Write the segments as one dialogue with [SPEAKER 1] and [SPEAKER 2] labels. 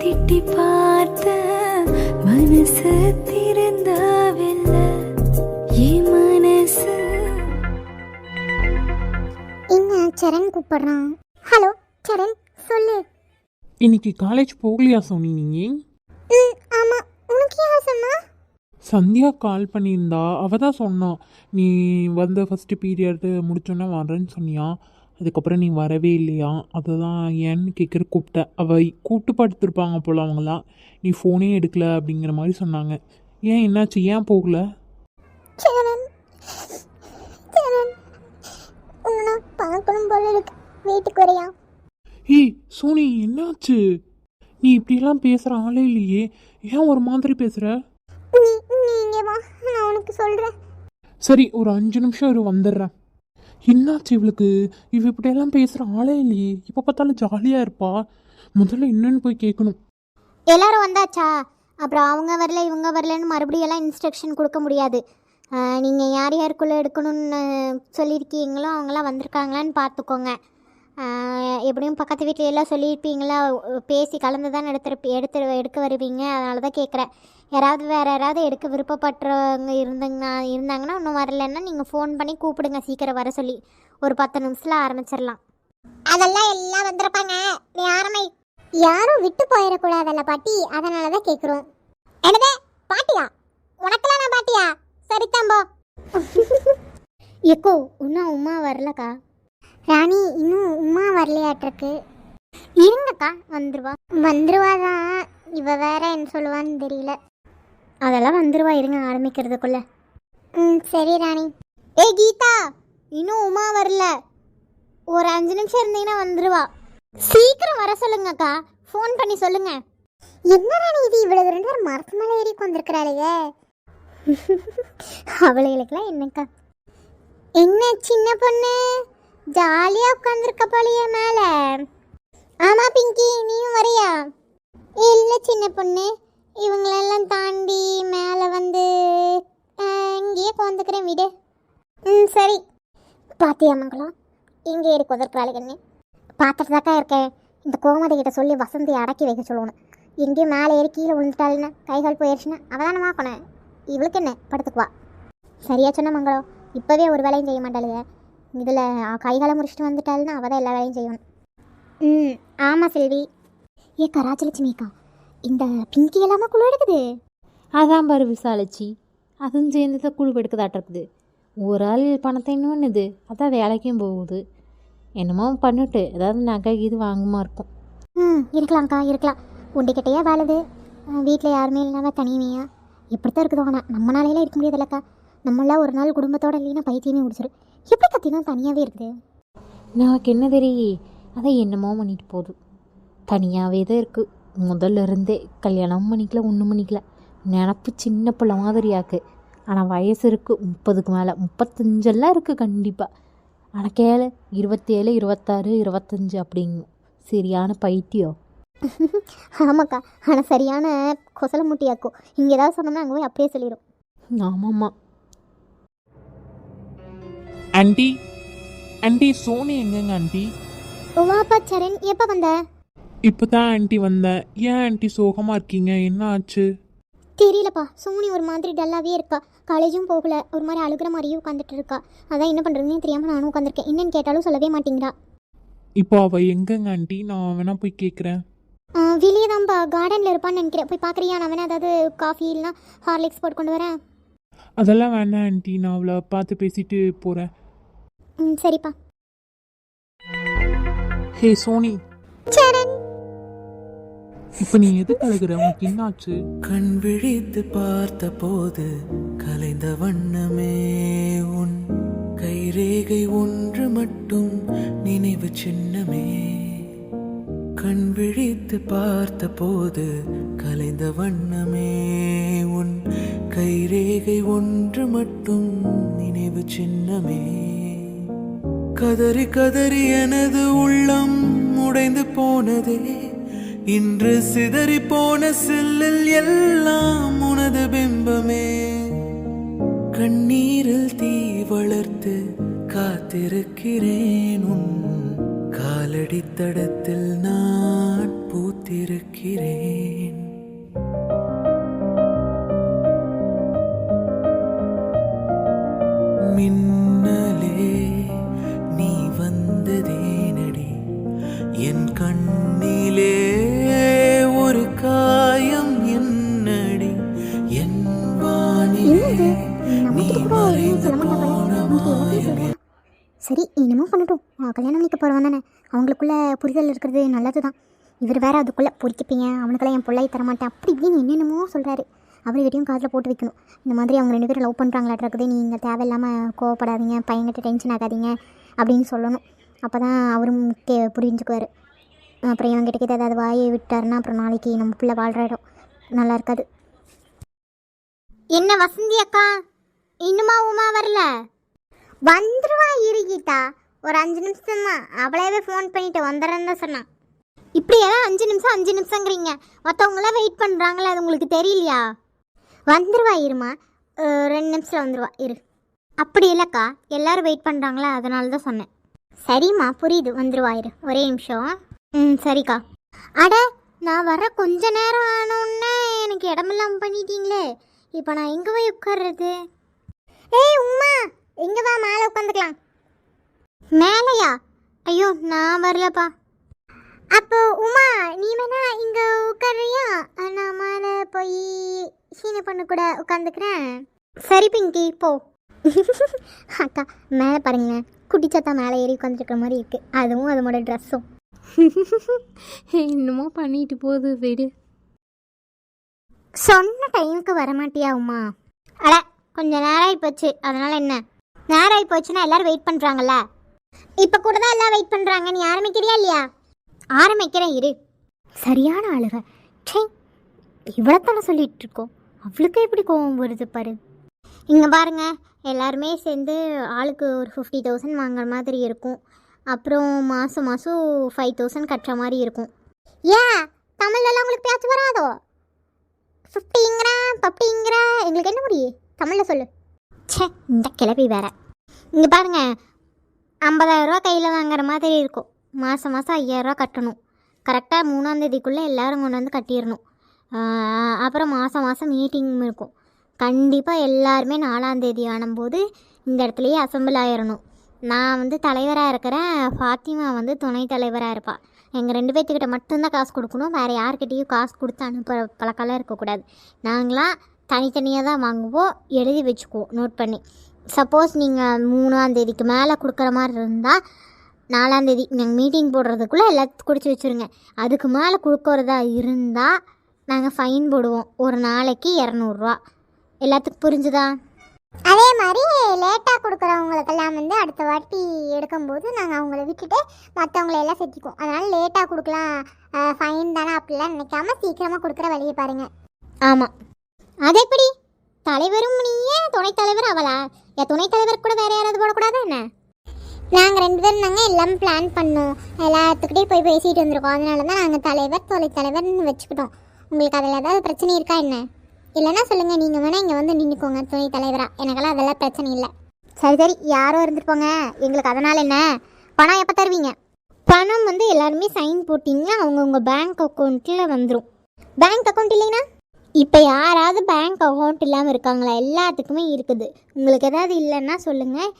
[SPEAKER 1] திட்டி பார்த்த மனசு திறந்தாவில்லை. என் மனசு?
[SPEAKER 2] என்ன சரண் கூப்பிடுறான்? ஹலோ சரண் சொல்லு.
[SPEAKER 3] இன்னைக்கு காலேஜ் போகலையா சோனி நீ
[SPEAKER 2] ம் ஆமாம் உனக்கு யார் சொன்னா?
[SPEAKER 3] சந்தியா கால் பண்ணியிருந்தா அவ தான் சொன்னா நீ வந்த ஃபஸ்ட்டு பீரியடு முடிச்சோன்னே வரேன்னு சொன்னியா? அதுக்கப்புறம் நீ வரவே இல்லையா? அதை தான் ஏன்னு கேட்குற கூப்பிட்டேன் அவள் கூப்பிட்டு படுத்திருப்பாங்க போல அவங்களாம் நீ ஃபோனே எடுக்கல அப்படிங்கிற மாதிரி சொன்னாங்க. ஏன் என்னாச்சு? ஏன் போகல?
[SPEAKER 2] வீட்டுக்கு வரையா?
[SPEAKER 3] ஏய் சோனி என்னாச்சு? நீ இப்படியெல்லாம் பேசுகிற ஆளே இல்லையே. ஏன் ஒரு மாதிரி பேசுகிற
[SPEAKER 2] நீ நீ இங்கே வா. நான் உனக்கு சொல்கிறேன்
[SPEAKER 3] சரி ஒரு அஞ்சு நிமிஷம் இரு வந்துடுறேன். என்னாச்சு இவளுக்கு? இவ இப்படியெல்லாம் பேசுகிற ஆளே இல்லையே. இப்போ பார்த்தாலும் ஜாலியாக இருப்பா. முதல்ல என்னன்னு போய் கேட்கணும்
[SPEAKER 2] எல்லாரும் வந்தாச்சா? அப்புறம் அவங்க வரல இவங்க வரலன்னு மறுபடியும் எல்லாம் இன்ஸ்ட்ரக்ஷன் கொடுக்க முடியாது. நீங்கள் யார் யாருக்குள்ளே எடுக்கணும்னு சொல்லியிருக்கீங்களோ அவங்களாம் வந்திருக்காங்களான்னு பார்த்துக்கோங்க. எப்படியும் பக்கத்து வீட்டில் எல்லாம் சொல்லியிருப்பீங்களா? பேசி கலந்து தான் எடுத்து எடுத்து எடுக்க வருவீங்க? அதனால தான் கேட்குறேன் யாராவது வேறு யாராவது எடுக்க விருப்பப்படுறவங்க இருந்தாங்கன்னா இருந்தாங்கன்னா இன்னும் வரலன்னா நீங்கள் ஃபோன் பண்ணி கூப்பிடுங்க. சீக்கிரம் வர சொல்லி. ஒரு பத்து நிமிஷத்தில் ஆரம்பிச்சிடலாம். அதெல்லாம் எல்லாம் வந்திருப்பாங்க. நீ ஆரம்பி. யாரும் விட்டு போயிடக்கூடாதல்ல பாட்டி. அதனால தான் கேட்குறோம் என்னதே? பாட்டியா? உனக்கெல்லாம் நான் பாட்டியா? சரித்தாம்போ எக்கோ இன்னும் உமா வரலக்கா. ராணி இன்னும் உமா வரலையாட்டிருக்கு. இருங்கக்கா வந்துருவா. வந்துருவா தான் இவ வேற என்ன சொல்லுவான்னு தெரியல. அதெல்லாம் வந்துருவா இருங்க ஆரம்பிக்கிறதுக்குள்ள. ம் சரி ராணி. ஏ கீதா இன்னும் உமா வரல. ஒரு அஞ்சு நிமிஷம் இருந்தீங்கன்னா வந்துருவா. சீக்கிரம் வர சொல்லுங்கக்கா. ஃபோன் பண்ணி சொல்லுங்க. என்ன ராணி இது? இவ்வளவு ரெண்டு பேர் மரத்து மேலே ஏறி உட்காந்துருக்கிறாளுங்க அவளுகளுக்கெல்லாம் என்னக்கா? என்ன சின்ன பொண்ணு? ஜாலியா உட்காந்துருக்க போலையே மேல. ஆமா பிங்கி நீயும் வரியா? இல்ல சின்ன பொண்ணு. இவங்களெல்லாம் தாண்டி மேலே வந்து இங்கேயே உட்காந்துக்கிறேன் வீடு. ம் சரி. பாத்தியா மங்களம் இங்கே இருக்கு குதிர்க்கிறாள் கண்ணு பார்த்துட்டு தாக்கா இருக்கேன். இந்த கோமதி கிட்ட சொல்லி வசந்தி அடக்கி வைக்க சொல்லணும். எங்கேயும் மேலே ஏறி கீழே விழுந்துட்டாள்னா கைகால் போயிடுச்சுன்னா அவதானே வாக்கணும் இவளுக்கு என்ன? படுத்துக்குவா. சரியா சொன்ன மங்களம் இப்போவே ஒரு வேலையும் செய்ய மாட்டாளுங்க இதில் கைகாலை முடிச்சுட்டு வந்துட்டாள்னா அவள் தான் எல்லா வேலையும் செய்யணும். ம் ஆமாம் செல்வி. ஏ கராஜலட்சுமிக்கா இந்த பிங்கி எல்லாமே குழு எடுக்குது?
[SPEAKER 4] அதான் பாரு விசாலிச்சி அதுவும் சேர்ந்து தான் குழு எடுக்கதாட்டிருக்குது ஒரு ஆள் பணத்தை இன்னொன்னுது அதான் வேலைக்கும் போகுது. என்னமோ பண்ணிட்டு ஏதாவது நகை இது வாங்குமா இருக்கும்.
[SPEAKER 2] ம் இருக்கலாம்க்கா இருக்கலாம். உண்டிக்கிட்டையா வாழுது. வீட்டில் யாருமே இல்லாமல் தனிமையா? இப்படித்தான் இருக்குது ஆனால் நம்ம நாளையில இருக்க முடியாதுல்லக்கா நம்மளாம் ஒரு நாள் குடும்பத்தோட இல்லைன்னா பைத்தியமே முடிச்சிடும் எப்படி கத்தினா தனியாகவே இருக்குது?
[SPEAKER 4] நமக்கு என்ன தெரியே? அதை என்னமோ பண்ணிட்டு போகுது. தனியாகவே தான் இருக்குது முதல்ல இருந்தே கல்யாணம் பண்ணிக்கல ஒன்றும் பண்ணிக்கல. நினப்பு சின்ன பிள்ளை மாதிரியாக்கு. ஆனால் வயசு இருக்குது முப்பதுக்கு மேலே. முப்பத்தஞ்செல்லாம் இருக்குது கண்டிப்பாக ஆனால் கேளு. இருபத்தேழு இருபத்தாறு இருபத்தஞ்சு அப்படிங்கும் சரியான பைத்தியம்
[SPEAKER 2] ஆமாக்கா. ஆனால் சரியான கொசல முட்டியாக்கும் இங்கே ஏதாவது சொன்னோம்னா அங்கே போய் அப்படியே சொல்லிடும்
[SPEAKER 4] ஆமாம்மா.
[SPEAKER 3] ஆண்டி ஆண்டி சோனி எங்கங்க ஆண்டி
[SPEAKER 2] வாப்பா சரண் எப்போ வந்த?
[SPEAKER 3] இப்போ தான் ஆண்டி வந்தேன் ஏன் ஆண்டி சோகமாக இருக்கீங்க? என்ன ஆச்சு?
[SPEAKER 2] தெரியலப்பா. சோனி ஒரு மாதிரி டல்லாகவே இருக்கா. காலேஜும் போகல. ஒரு மாதிரி அழுகிற மாதிரியே உட்காந்துட்டு இருக்கா. அதான் என்ன பண்ணுறதுன்னு தெரியாமல் நானும் உட்காந்துருக்கேன் என்னன்னு கேட்டாலும் சொல்லவே மாட்டேங்கிறா
[SPEAKER 3] இப்போ அவள் எங்கங்க ஆண்டி நான் வேணா போய் கேட்குறேன்
[SPEAKER 2] வெளியே தான்ப்பா கார்டனில் இருப்பான்னு நினைக்கிறேன். போய் பார்க்குறியா நான் வேணா ஏதாவது காஃபி இல்லைனா ஹார்லிக்ஸ் போட்டு கொண்டு வரேன்.
[SPEAKER 3] அதெல்லாம் வேணாம் ஆண்டி நான் அவளை பார்த்து பேசிட்டு போகிறேன்
[SPEAKER 2] ம் சரிப்பா.
[SPEAKER 3] ஹே சோனி.
[SPEAKER 2] சரண்.
[SPEAKER 3] இப்போ நீ எதுக்கு அழுகுற உனக்கு என்னாச்சு?
[SPEAKER 5] கண் விழித்து பார்த்தபோது கலைந்த வண்ணமே உன் கைரேகை ஒன்று மட்டும் நினைவு சின்னமே. கண் விழித்து பார்த்தபோது கலைந்த வண்ணமே உன் கைரேகை ஒன்று மட்டும் நினைவு சின்னமே. கதறி கதறி எனது உள்ளம் உடைந்து போனதே. இன்று சிதறி போன செல்லில் எல்லாம் உனது பிம்பமே. கண்ணீரில் தீ வளர்த்து காத்திருக்கிறேன் உன் காலடி தடத்தில் நான் பூத்திருக்கிறேன். மின்
[SPEAKER 2] சரி என்னமோ பண்ணட்டும். ஆ, கல்யாணம் பண்ணிக்க போகிறவன் தானே. அவங்களுக்குள்ள புரிதல் இருக்கிறது நல்லது தான் இவர் வேற அதுக்குள்ளே பொறிக்கப்பீங்க. அவனுக்கெல்லாம் என் பிள்ளை தரமாட்டேன். அப்படி இப்படின்னு என்னென்னமோ சொல்கிறாரு அவர்கிட்டையும் காதில் போட்டு வைக்கணும். இந்த மாதிரி அவங்க ரெண்டு பேரும் லவ் பண்ணுறாங்களாட்ருக்குது நீங்கள் தேவையில்லாமல் கோவப்படாதீங்க. பையன்கிட்ட டென்ஷன் ஆகாதீங்க. அப்படின்னு சொல்லணும். அப்போ தான் அவரும் கே புரிஞ்சுக்குவார். அப்புறம் இவங்கிட்ட கிட்ட ஏதாவது வாயை விட்டாருன்னா அப்புறம் நாளைக்கு நம்ம பிள்ளை வாழ்கிற இடம். நல்லா இருக்காது. என்ன வசந்தி அக்கா? இன்னுமா உமா வரல? வந்துருவா இருகிட்டா ஒரு அஞ்சு நிமிஷம் தான். அவளையவே ஃபோன் பண்ணிட்டு வந்துடுறேன்னு தான் சொன்னான். இப்படியெல்லாம் அஞ்சு நிமிஷம் அஞ்சு நிமிஷங்கிறீங்க. மற்றவங்களாம் வெயிட் பண்ணுறாங்களே அது உங்களுக்கு தெரியலையா? வந்துருவா இருமா. ரெண்டு நிமிஷத்தில் வந்துருவா. இரு. அப்படி இல்லைக்கா. எல்லாரும் வெயிட் பண்ணுறாங்களா அதனால தான் சொன்னேன். சரிம்மா புரியுது. வந்துருவா இரு. ஒரே நிமிஷம். ம் சரிக்கா. அட நான் வர கொஞ்ச நேரம் ஆனோன்னே எனக்கு இடமெல்லாம் பண்ணிட்டீங்களே. இப்போ நான் எங்கே போய் உட்கார்றது? ஏய் உமா எங்க வா மேலே உட்காந்துக்கலாம். மேலையா? ஐயோ நான் வரலப்பா. அப்போ உமா நீ வேணா இங்க உட்காரியா நான் மேலே போய் சீனை பண்ண கூட உட்காந்துக்கிறேன். சரி பிங்கி போ. அக்கா மேலே பாருங்க குட்டிச்சத்தா மேலே ஏறி உட்காந்துருக்கிற மாதிரி இருக்கு. அதுவும் அதோட ட்ரெஸ்ஸும்
[SPEAKER 4] என்னமோ பண்ணிட்டு போகுது விடு.
[SPEAKER 2] சொன்ன டைமுக்கு வரமாட்டியா உமா? அட கொஞ்சம் நேரம் ஆகிப்போச்சு அதனால் என்ன? நேரம் ஆகிப்போச்சுன்னா எல்லாரும் வெயிட் பண்ணுறாங்கல்ல இப்போ கூட தான் எல்லாம் வெயிட் பண்ணுறாங்க நீ ஆரம்பிக்கிறியா இல்லையா? ஆரம்பிக்கிறேன் இரு. சரியான ஆளுக. ச்சே இவ்வளோத்தானே சொல்லிகிட்டு இருக்கோம். அவளுக்கு எப்படி கோவம் வருது பாரு. இங்கே பாருங்க எல்லாருமே சேர்ந்து ஆளுக்கு ஒரு ஃபிஃப்டி தௌசண்ட் வாங்குற மாதிரி இருக்கும். அப்புறம் மாதம் மாதம் ஃபைவ் தௌசண்ட் கட்டுற மாதிரி இருக்கும். ஏன் தமிழ்லலாம் உங்களுக்கு பேச்சு வராதோ ஃபிஃப்டிங்கிற பப்டிங்கிற எங்களுக்கு என்ன முடியும் தமிழில் சொல்லு ச்சே இந்த கிளப்பி வேற. இங்கே பாருங்க ஐம்பதாயிரரூவா கையில் வாங்குற மாதிரி இருக்கும். மாதம் மாதம் ஐயாயிரரூவா கட்டணும். கரெக்டாக மூணாந்தேதிக்குள்ளே எல்லோரும் கொண்டு வந்து கட்டிடணும். அப்புறம் மாதம் மாதம் மீட்டிங் இருக்கும். கண்டிப்பாக எல்லாருமே நாலாந்தேதி ஆனும்போது இந்த இடத்துலையே அசம்பிள் ஆயிடணும் நான் வந்து தலைவராக இருக்கிறேன். ஃபாத்திமா வந்து துணைத் தலைவராக இருப்பாள் எங்கள் ரெண்டு பேர்த்துக்கிட்ட மட்டும்தான் காசு கொடுக்கணும். வேறு யார்கிட்டயும் காசு கொடுத்து அனுப்புகிற பழக்கம்லாம் இருக்கக்கூடாது. நாங்களாம் தனித்தனியாக தான் வாங்குவோம். எழுதி வச்சுக்குவோம். நோட் பண்ணி. சப்போஸ் நீங்கள் மூணாந்தேதிக்கு மேலே கொடுக்குற மாதிரி இருந்தால் நாலாந்தேதி நாங்கள் மீட்டிங் போடுறதுக்குள்ளே எல்லாத்தையும் குடிச்சு வச்சுருங்க. அதுக்கு மேலே கொடுக்கறதா இருந்தால் நாங்கள் ஃபைன் போடுவோம். ஒரு நாளைக்கு இரநூறுவா. எல்லாத்துக்கும் புரிஞ்சுதா? அதே மாதிரி லேட்டாக கொடுக்குறவங்களுக்கெல்லாம் வந்து அடுத்த வாட்டி எடுக்கும்போது நாங்கள் அவங்கள விட்டுட்டு மற்றவங்கள எல்லாம் செஞ்சுக்குவோம். அதனால் லேட்டாக கொடுக்கலாம். ஃபைன் தானே அப்படிலாம் நினைக்காம சீக்கிரமாக கொடுக்குற வழியை பாருங்கள் ஆமாம் அது எப்படி தலைவரும் நீயே துணைத் தலைவர் அவளா? என் துணைத் தலைவர் கூட வேற யாராவது போடக்கூடாது என்ன? நாங்கள் ரெண்டு பேரும் நாங்கள் எல்லாம் பிளான் பண்ணோம். எல்லாத்துக்கிட்டே போய் பேசிட்டு வந்திருக்கோம். அதனால தான் நாங்கள் தலைவர் துணைத் தலைவர்னு வச்சுக்கிட்டோம். உங்களுக்கு அதில் ஏதாவது பிரச்சனை இருக்கா என்ன? இல்லைன்னா சொல்லுங்கள் நீங்கள் வேணால் இங்கே வந்து நின்றுக்கோங்க துணைத் தலைவராக எனக்கெல்லாம் அதெல்லாம் பிரச்சனை இல்லை. சரி சரி. யாரோ இருந்துட்டு போங்க. எங்களுக்கு அதனால் என்ன? பணம் எப்போ தருவீங்க? பணம் வந்து எல்லாருமே சைன் போட்டிங்கன்னா அவங்கவுங்க பேங்க் அக்கௌண்ட்டில் வந்துடும் பேங்க் அக்கௌண்ட் இல்லைன்னா இப்போ யாராவது பேங்க் அக்கௌண்ட் இல்லாமல் இருக்காங்களா? எல்லாத்துக்குமே இருக்குது. உங்களுக்கு ஏதாவது இல்லைன்னா சொல்லுங்கள்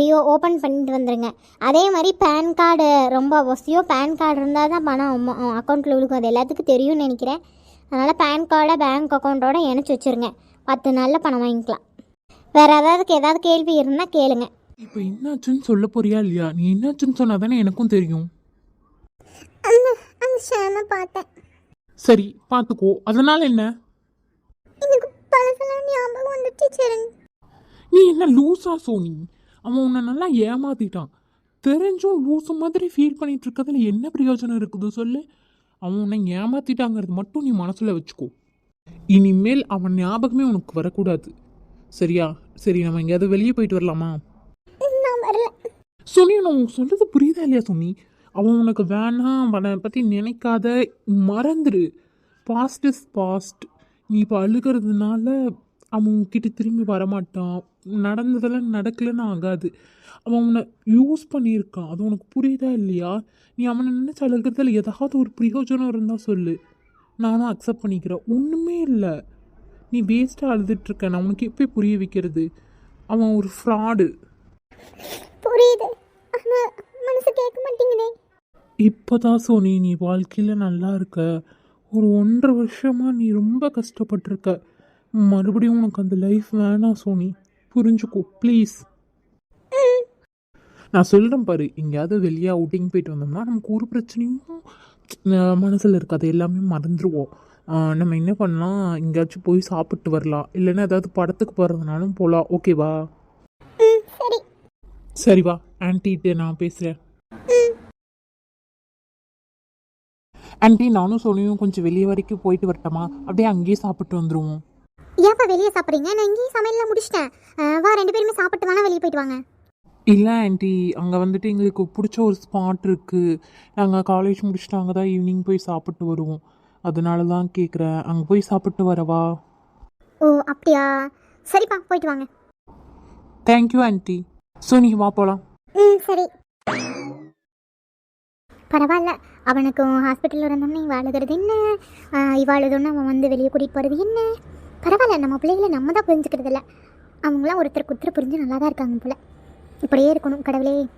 [SPEAKER 2] ரியோ ஓப்பன் பண்ணிட்டு வந்துடுங்க அதே மாதிரி பேன் கார்டு ரொம்ப அவசியம். பேன் கார்டு இருந்தால் தான் பணம் அக்கௌண்ட்டில் விழுக்கும் அது எல்லாத்துக்கும் தெரியும்னு நினைக்கிறேன். அதனால் பேன் கார்டை பேங்க் அக்கௌண்ட்டோட இணைச்சி வச்சுருங்க. பத்து நாளில் பணம் வாங்கிக்கலாம். வேறு ஏதாவது ஏதாவது கேள்வி இருந்தால் கேளுங்க.
[SPEAKER 3] இப்போ என்னாச்சுன்னு சொல்ல போறியா இல்லையா? நீ என்னாச்சுன்னு சொன்னா தானே எனக்கும் தெரியும்.
[SPEAKER 2] அந்த ஷாமை பார்த்தேன்.
[SPEAKER 3] சரி பார்த்துக்கோ அதனால என்ன?
[SPEAKER 2] எனக்கு பழசெல்லாம் ஞாபகம் வந்துச்சு
[SPEAKER 3] நீ என்ன லூசா சோனி? அவன் உன்னை நல்லா ஏமாத்திட்டான். தெரிஞ்சும் லூசு மாதிரி ஃபீல் பண்ணிட்டு இருக்கிறதுல என்ன பிரயோஜனம் இருக்குது சொல்லு? அவன் உன்னை ஏமாத்திட்டாங்கிறது மட்டும் நீ மனசுல வச்சுக்கோ. இனிமேல் அவன் ஞாபகமே உனக்கு வரக்கூடாது. சரியா? சரி நம்ம எங்கேயாவது வெளியே போயிட்டு வரலாமா? சோனி நான் சொல்றது புரியுதா இல்லையா சோனி? அவன் உனக்கு வேணாம் அவனை பற்றி நினைக்காத மறந்துடு பாஸ்ட் இஸ் பாஸ்ட் நீ இப்போ அழுகிறதுனால அவன் உன்கிட்ட திரும்பி வரமாட்டான். நடந்ததெல்லாம் நடக்கலன்னு ஆகாது. அவன் உன்னை யூஸ் பண்ணியிருக்கான். அது உனக்கு புரியுதா இல்லையா? நீ அவனை நினச்சி அழுகிறதுல ஏதாவது ஒரு பிரயோஜனம் இருந்தால் சொல்லு. நானும் அக்செப்ட் பண்ணிக்கிறேன். ஒன்றுமே இல்லை. நீ வேஸ்ட்டாக அழுதுட்ருக்க நான் உனக்கு எப்போ புரிய வைக்கிறது? அவன் ஒரு ஃப்ராடு
[SPEAKER 2] புரியுது. மனசு கேட்க மாட்டேங்குதே.
[SPEAKER 3] இப்போதான் சோனி நீ வாழ்க்கையில் நல்லா இருக்க. ஒரு ஒன்றரை வருஷமாக நீ ரொம்ப கஷ்டப்பட்டிருக்க. மறுபடியும் உனக்கு அந்த லைஃப் வேணாம் சோனி. புரிஞ்சுக்கோ ப்ளீஸ் நான் சொல்கிறேன் பாரு எங்கேயாவது வெளியே அவுட்டிங் போயிட்டு வந்தோம்னா நமக்கு ஒரு பிரச்சனையும் மனசில் இருக்காது. எல்லாமே மறந்துடுவோம் நம்ம என்ன பண்ணலாம்? எங்கேயாச்சும் போய் சாப்பிட்டு வரலாம். இல்லைன்னா ஏதாவது படத்துக்கு போகிறதுனாலும் போகலாம் ஓகேவா
[SPEAKER 2] சரி.
[SPEAKER 3] சரி வா ஆன்ட்டிகிட்ட நான் பேசுகிறேன் ஆன்ட்டி நானும் சோனியும் கொஞ்சம் வெளியே வரைக்கும் போயிட்டு வரட்டோமா? அப்படியே அங்கேயே சாப்பிட்டு வந்துடுவோம்
[SPEAKER 2] ஏன்ப்பா வெளியே சாப்பிட்றீங்க? நான் இங்கேயும் சமையல்லாம் முடிச்சிட்டேன். வா ரெண்டு பேருமே சாப்பிட்டு வேணா வெளியே போயிட்டு வாங்க.
[SPEAKER 3] இல்லை ஆன்ட்டி அங்கே வந்துட்டு எங்களுக்கு பிடிச்ச ஒரு ஸ்பாட் இருக்குது நாங்கள் காலேஜ் முடிச்சுட்டு அங்கே தான் ஈவினிங் போய் சாப்பிட்டு வருவோம். அதனால தான் கேட்குறேன் அங்கே போய் சாப்பிட்டு வரவா?
[SPEAKER 2] ஓ அப்படியா? சரிப்பா போயிட்டு வாங்க.
[SPEAKER 3] தேங்க்யூ ஆன்ட்டி சோனி வா போகலாம்
[SPEAKER 2] ம் சரி. பரவாயில்ல. அவனுக்கும் ஹாஸ்பிட்டலில் இருந்தோம்னா இவ அழுகிறது என்ன? ஆஹ் அவன் வந்து வெளியே கூட்டிகிட்டு போகிறது என்ன? பரவாயில்ல நம்ம பிள்ளைகளை நம்ம தான் புரிஞ்சுக்கிறது இல்லை அவங்களாம் ஒருத்தருக்கு ஒருத்தர் புரிஞ்சு நல்லா தான் இருக்காங்க போல். இப்படியே இருக்கணும் கடவுளே.